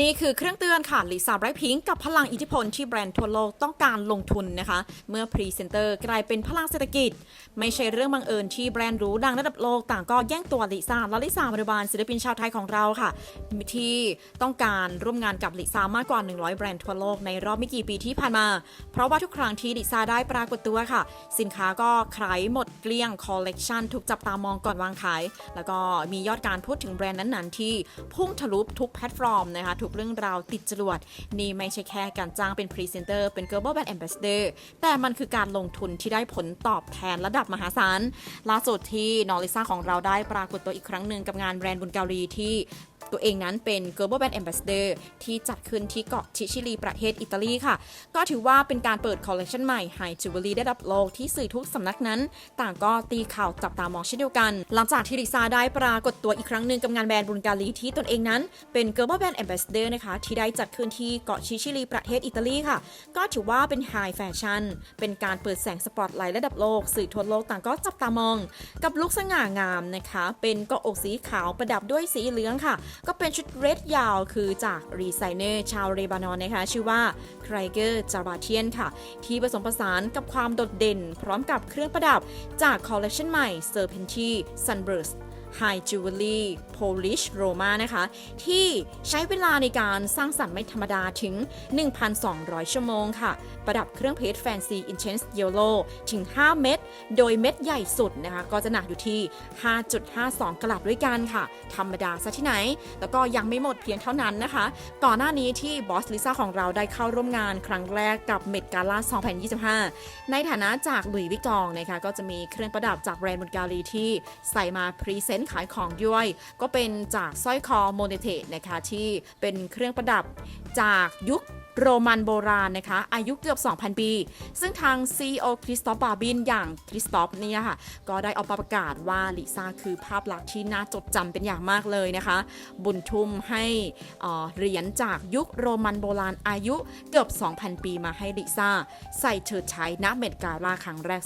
นี่คือเครื่องเตือนค่ะลิซ่าไบรท์พิงกับพลังอิทธิพลที่แบรนด์ทั่วโลกต้องการลงทุนนะคะ เมื่อพรีเซนเตอร์กลายเป็นพลังเศรษฐกิจ ไม่ใช่เรื่องบังเอิญที่แบรนด์รู้ดังระดับโลกต่างก็แย่งตัวลิซ่าและลิซ่าบริบาลศิลปินชาวไทยของเราค่ะ ที่ต้องการร่วมงานกับลิซ่ามากกว่า 100 แบรนด์ทั่วโลกในรอบไม่กี่ปีที่ผ่านมา เพราะว่าทุกครั้งที่ลิซ่าได้ปรากฏตัวค่ะ สินค้าก็ขายหมดเกลี้ยงคอลเลกชันถูกจับตามองก่อนวางขาย แล้วก็มียอดการพูดถึงแบรนด์นั้นๆ ที่พุ่งทะลุทุกแพลตฟอร์มนะคะทุกเรื่องราวติดจรวด นี่ไม่ใช่แค่การจ้างเป็นพรีเซนเตอร์เป็น global brand ambassador แต่มันคือการลงทุนที่ได้ผลตอบแทนระดับมหาศาลล่าสุดที่นอริซ่าของเราได้ปรากฏตัวอีกครั้งหนึ่งกับงานแบรนด์บุญเกาหลีที่ ตัวเองนั้นเป็น global brand ambassador ที่จัดขึ้นที่เกาะชิชิลีประเทศอิตาลีค่ะ ก็ถือว่าเป็นการเปิดคอลเลคชันใหม่ High Jewelry ระดับโลกที่สื่อทุกสำนักนั้น ต่างก็ตีข่าวจับตามองเช่นเดียวกัน หลังจากที่ลิซ่าได้ปรากฏตัวอีกครั้งหนึ่งกับงานแบรนด์บุญเกาหลีที่ตนเองนั้นเป็น global brand ambassador นะคะที่ได้จัดขึ้นที่เกาะชิชิลีประเทศอิตาลีค่ะ ก็ถือว่าเป็น High Fashion เป็นการเปิดแสงสปอตไลท์ระดับโลกสื่อทั่วโลกต่างก็จับตามอง กับลุคสง่างามนะคะ เป็นเกาะอกสีขาวประดับด้วยสีเหลืองค่ะก็เป็นชุดเรดยาวคือจากรีไซเนอร์ชาวเลบานอนนะคะ ชื่อว่าไครเกอร์จาบาเทียนค่ะ ที่ผสมผสานกับความโดดเด่น พร้อมกับเครื่องประดับจากคอลเลคชันใหม่เซอร์เพนตี้ซันเบิร์ส High Jewelry Polish Roma นะคะ ที่ใช้เวลาในการสร้างสรรค์ไม่ธรรมดาถึง 1,200 ชั่วโมงค่ะ ประดับเครื่องเพชร Fancy Intense Yellow ถึง 5 เม็ด โดยเม็ดใหญ่สุดนะคะ ก็จะหนักอยู่ที่ 5.52 กลัดด้วยกันค่ะ ธรรมดาซะที่ไหน แล้วก็ยังไม่หมดเพียงเท่านั้นนะคะ ก่อนหน้านี้ที่บอสลิซ่าของเราได้เข้าร่วมงานครั้งแรกกับเมดกาล่า2025 ในฐานะจากหลุยส์วิกตองนะคะ ก็จะมีเครื่องประดับจากแบรนด์บุนการีที่ใส่มาพรีเซนต์ขายของด้วย ก็เป็นจากสร้อยคอโมเนเทนะคะที่เป็นเครื่องประดับจากยุคโรมันโบราณนะคะ อายุเกือบ 2,000 ปี ซึ่งทาง CEO คริสตอฟบาบินอย่างคริสตอฟเนี่ยค่ะ ก็ได้ออกมาประกาศว่าลิซ่าคือภาพลักษณ์ที่น่าจดจำเป็นอย่างมากเลยนะคะ บุญทุ่มให้เหรียญจากยุคโรมันโบราณอายุเกือบ 2,000 ปีมาให้ลิซ่า ใส่เฉิดฉายณเมดกาลาครั้งแรก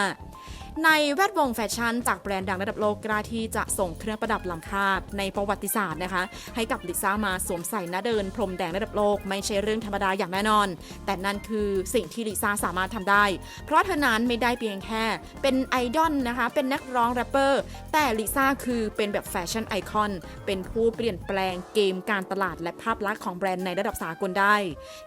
2025ในแวดวงแฟชั่นจากแบรนด์ดังระดับโลกกล้าที่จะส่งเครื่องประดับล้ำค่าในประวัติศาสตร์นะคะ ให้กับลิซ่ามาสวมใส่ณเดิน พรมแดงระดับโลกไม่ใช่เรื่องธรรมดาอย่างแน่นอน แต่นั่นคือสิ่งที่ลิซ่าสามารถทำได้ เพราะเธอนั้นไม่ได้เพียงแค่ เป็นไอดอลนะคะ เป็นนักร้องแรปเปอร์ แต่ลิซ่าคือเป็นแบบแฟชั่นไอคอน เป็นผู้เปลี่ยนแปลงเกมการตลาดและภาพลักษณ์ของแบรนด์ในระดับสากลได้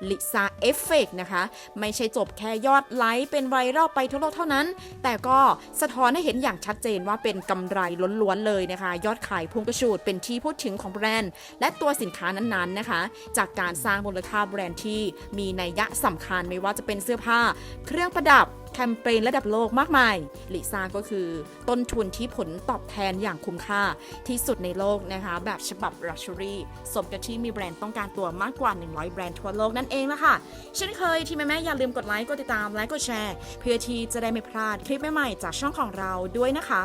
ลิซ่าเอฟเฟกนะคะ ไม่ใช่จบแค่ยอดไลค์เป็นไวรัลไปทั่วโลกเท่านั้น แต่ก็สะท้อนให้เห็นอย่างชัดเจนว่าเป็นกำไรล้วนๆเลยนะคะ ยอดขายพุ่งกระฉูดเป็นที่พูดถึงของแบรนด์ และตัวสินค้านั้นๆนะคะ จากการสร้างมูลค่าแบรนด์ที่มีนัยยะสำคัญไม่ว่าจะเป็นเสื้อผ้า เครื่องประดับ แคมเปญระดับโลกมากมายลิซ่าก็คือต้นทุนที่ผลตอบแทนอย่างคุ้มค่าที่สุดในโลกนะคะ แบบฉบับ Luxury สมกับที่มีแบรนด์ต้องการตัวมากกว่า 100 แบรนด์ทั่วโลกนั่นเองละค่ะเช่นเคยที่แม่ๆอย่าลืมกดไลค์กดติดตามและกดแชร์ เพื่อที่จะได้ไม่พลาดคลิปใหม่ๆจากช่องของเราด้วยนะคะ